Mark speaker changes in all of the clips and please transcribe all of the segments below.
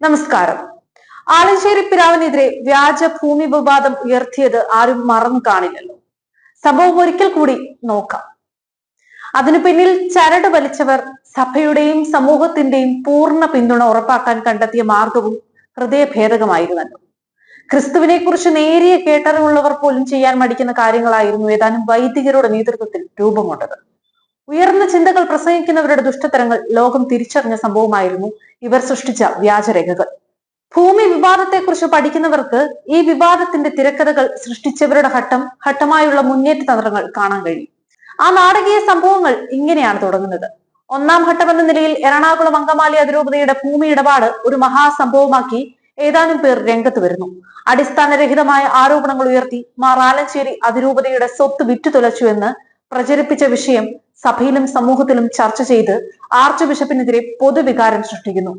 Speaker 1: നമസ്കാരം. ആലഞ്ചേരി പിരാവിനെതിരെ വ്യാജ ഭൂമി വിവാദം ഉയർത്തിയത് ആരും മറന്നു കാണില്ലല്ലോ. സംഭവം ഒരിക്കൽ കൂടി നോക്കാം. അതിനു പിന്നിൽ ചരട് വലിച്ചവർ സഭയുടെയും സമൂഹത്തിന്റെയും പൂർണ പിന്തുണ ഉറപ്പാക്കാൻ കണ്ടെത്തിയ മാർഗവും ഹൃദയഭേദകമായിരുന്നല്ലോ. ക്രിസ്തുവിനെ കുറിച്ച് നേരിയ കേട്ടറിവുള്ളവർ പോലും ചെയ്യാൻ മടിക്കുന്ന കാര്യങ്ങളായിരുന്നു ഏതാനും വൈദികരുടെ നേതൃത്വത്തിൽ രൂപം കൊണ്ടത്. ഉയർന്ന ചിന്തകൾ പ്രസംഗിക്കുന്നവരുടെ ദുഷ്ടതരങ്ങൾ ലോകം തിരിച്ചറിഞ്ഞ സംഭവമായിരുന്നു ഇവർ സൃഷ്ടിച്ച വ്യാജരേഖകൾ. ഭൂമി വിവാദത്തെക്കുറിച്ച് പഠിക്കുന്നവർക്ക് ഈ വിവാദത്തിന്റെ തിരക്കഥകൾ സൃഷ്ടിച്ചവരുടെ ഘട്ടം ഘട്ടമായുള്ള മുന്നേറ്റ തന്ത്രങ്ങൾ കാണാൻ കഴിയും. ആ നാടകീയ സംഭവങ്ങൾ ഇങ്ങനെയാണ് തുടങ്ങുന്നത്. ഒന്നാം ഘട്ടമെന്ന നിലയിൽ എറണാകുളം അങ്കമാലി അതിരൂപതയുടെ ഭൂമി ഇടപാട് ഒരു മഹാസംഭവമാക്കി ഏതാനും പേർ രംഗത്ത് വരുന്നു. അടിസ്ഥാനരഹിതമായ ആരോപണങ്ങൾ ഉയർത്തി മാർ ആലഞ്ചേരി അതിരൂപതയുടെ സ്വത്ത് വിറ്റുതുലച്ചു എന്ന് പ്രചരിപ്പിച്ച വിഷയം സഭയിലും സമൂഹത്തിലും ചർച്ച ചെയ്ത് ആർച്ച് ബിഷപ്പിനെതിരെ പൊതുവികാരം സൃഷ്ടിക്കുന്നു.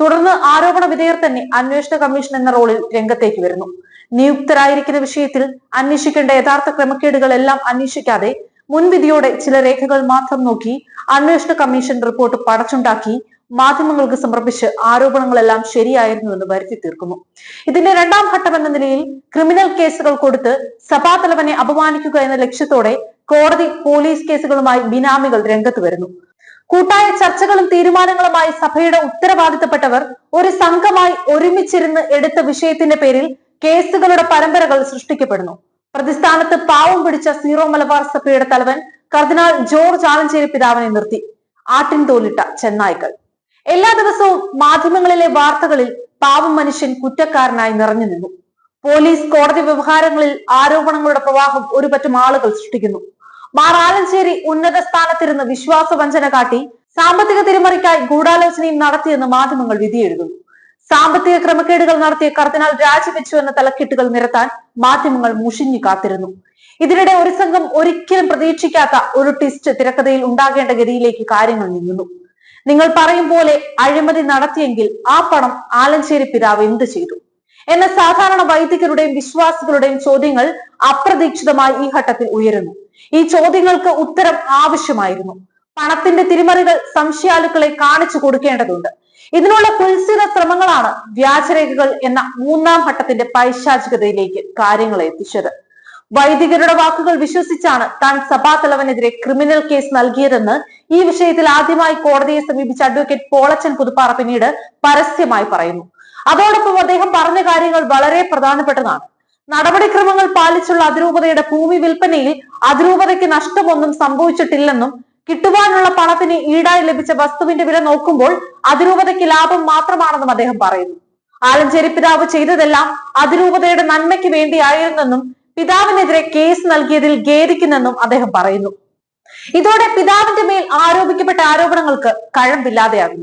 Speaker 1: തുടർന്ന് ആരോപണ വിധേയർ തന്നെ അന്വേഷണ കമ്മീഷൻ എന്ന റോളിൽ രംഗത്തേക്ക് വരുന്നു. നിയുക്തരായിരിക്കുന്ന വിഷയത്തിൽ അന്വേഷിക്കേണ്ട യഥാർത്ഥ ക്രമക്കേടുകളെല്ലാം അന്വേഷിക്കാതെ മുൻവിധിയോടെ ചില രേഖകൾ മാത്രം നോക്കി അന്വേഷണ കമ്മീഷൻ റിപ്പോർട്ട് പടച്ചുണ്ടാക്കി മാധ്യമങ്ങൾക്ക് സമർപ്പിച്ച് ആരോപണങ്ങളെല്ലാം ശരിയായിരുന്നുവെന്ന് വരുത്തി തീർക്കുന്നു. ഇതിന്റെ രണ്ടാം ഘട്ടം എന്ന നിലയിൽ ക്രിമിനൽ കേസുകൾ കൊടുത്ത് സഭാതലവനെ അപമാനിക്കുക എന്ന ലക്ഷ്യത്തോടെ കോടതി പോലീസ് കേസുകളുമായി ബിനാമികൾ രംഗത്ത് വരുന്നു. കൂട്ടായ ചർച്ചകളും തീരുമാനങ്ങളുമായി സഭയുടെ ഉത്തരവാദിത്തപ്പെട്ടവർ ഒരു സംഘമായി ഒരുമിച്ചിരുന്ന് എടുത്ത വിഷയത്തിന്റെ പേരിൽ കേസുകളുടെ പരമ്പരകൾ സൃഷ്ടിക്കപ്പെടുന്നു. പ്രതിസ്ഥാനത്ത് പാവം പിടിച്ച സീറോ മലബാർ സഭയുടെ തലവൻ കർദിനാൾ ജോർജ് ആലഞ്ചേരി പിതാവിനെ നിർത്തി. ആട്ടിൻ തോലിട്ട ചെന്നായ്ക്കൾ. എല്ലാ ദിവസവും മാധ്യമങ്ങളിലെ വാർത്തകളിൽ പാവം മനുഷ്യൻ കുറ്റക്കാരനായി നിറഞ്ഞു നിന്നു. പോലീസ് കോടതി വ്യവഹാരങ്ങളിൽ ആരോപണങ്ങളുടെ പ്രവാഹം ഒരുപറ്റം ആളുകൾ സൃഷ്ടിക്കുന്നു. മാർ ആലഞ്ചേരി ഉന്നത സ്ഥാനത്തിരുന്ന് വിശ്വാസവഞ്ചന കാട്ടി സാമ്പത്തിക തിരിമറിക്കായി ഗൂഢാലോചനയും നടത്തിയെന്ന് മാധ്യമങ്ങൾ വിധിയെഴുതുന്നു സാമ്പത്തിക ക്രമക്കേടുകൾ നടത്തിയ കർദിനാൾ രാജിവെച്ചു എന്ന തലക്കെട്ടുകൾ നിരത്താൻ മാധ്യമങ്ങൾ മുഷിഞ്ഞു കാത്തിരുന്നു. ഇതിനിടെ ഒരു സംഘം ഒരിക്കലും പ്രതീക്ഷിക്കാത്ത ഒരു ട്വിസ്റ്റ് തിരക്കഥയിൽ ഉണ്ടാകേണ്ട ഗതിയിലേക്ക് കാര്യങ്ങൾ നീങ്ങുന്നു. നിങ്ങൾ പറയും പോലെ അഴിമതി നടത്തിയെങ്കിൽ ആ പണം ആലഞ്ചേരി പിതാവ് എന്ത് ചെയ്തു? എന്ന സാധാരണ വൈദികരുടെയും വിശ്വാസികളുടെയും ചോദ്യങ്ങൾ അപ്രതീക്ഷിതമായി ഈ ഘട്ടത്തിൽ ഉയരുന്നു. ഈ ചോദ്യങ്ങൾക്ക് ഉത്തരം ആവശ്യമായിരുന്നു. പണത്തിന്റെ തിരിമറികൾ സംശയാലുക്കളെ കാണിച്ചു കൊടുക്കേണ്ടതുണ്ട്. ഇതിനുള്ള കുൽസിത ശ്രമങ്ങളാണ് വ്യാജരേഖകൾ എന്ന മൂന്നാം ഘട്ടത്തിന്റെ പൈശാചികതയിലേക്ക് കാര്യങ്ങളെ എത്തിച്ചത്. വൈദികരുടെ വാക്കുകൾ വിശ്വസിച്ചാണ് താൻ സഭാതലവനെതിരെ ക്രിമിനൽ കേസ് നൽകിയതെന്ന് ഈ വിഷയത്തിൽ ആദ്യമായി കോടതിയെ സമീപിച്ച അഡ്വക്കേറ്റ് പോളച്ചൻ പുതുപ്പാറ പിന്നീട് പരസ്യമായി പറയുന്നു. അതോടൊപ്പം അദ്ദേഹം പറഞ്ഞ കാര്യങ്ങൾ വളരെ പ്രധാനപ്പെട്ടതാണ്. നടപടിക്രമങ്ങൾ പാലിച്ചുള്ള അതിരൂപതയുടെ ഭൂമി വിൽപ്പനയിൽ അതിരൂപതയ്ക്ക് നഷ്ടമൊന്നും സംഭവിച്ചിട്ടില്ലെന്നും കിട്ടുവാനുള്ള പണത്തിന് ഈടായി ലഭിച്ച വസ്തുവിന്റെ വില നോക്കുമ്പോൾ അതിരൂപതയ്ക്ക് ലാഭം മാത്രമാണെന്നും അദ്ദേഹം പറയുന്നു. ആലഞ്ചേരി പിതാവ് ചെയ്തതെല്ലാം അതിരൂപതയുടെ നന്മയ്ക്ക് വേണ്ടിയായിരുന്നെന്നും പിതാവിനെതിരെ കേസ് നൽകിയതിൽ ഖേദിക്കുന്നെന്നും അദ്ദേഹം പറയുന്നു. ഇതോടെ പിതാവിന്റെ മേൽ ആരോപിക്കപ്പെട്ട ആരോപണങ്ങൾക്ക് കഴമ്പില്ലാതെയാകുന്നു.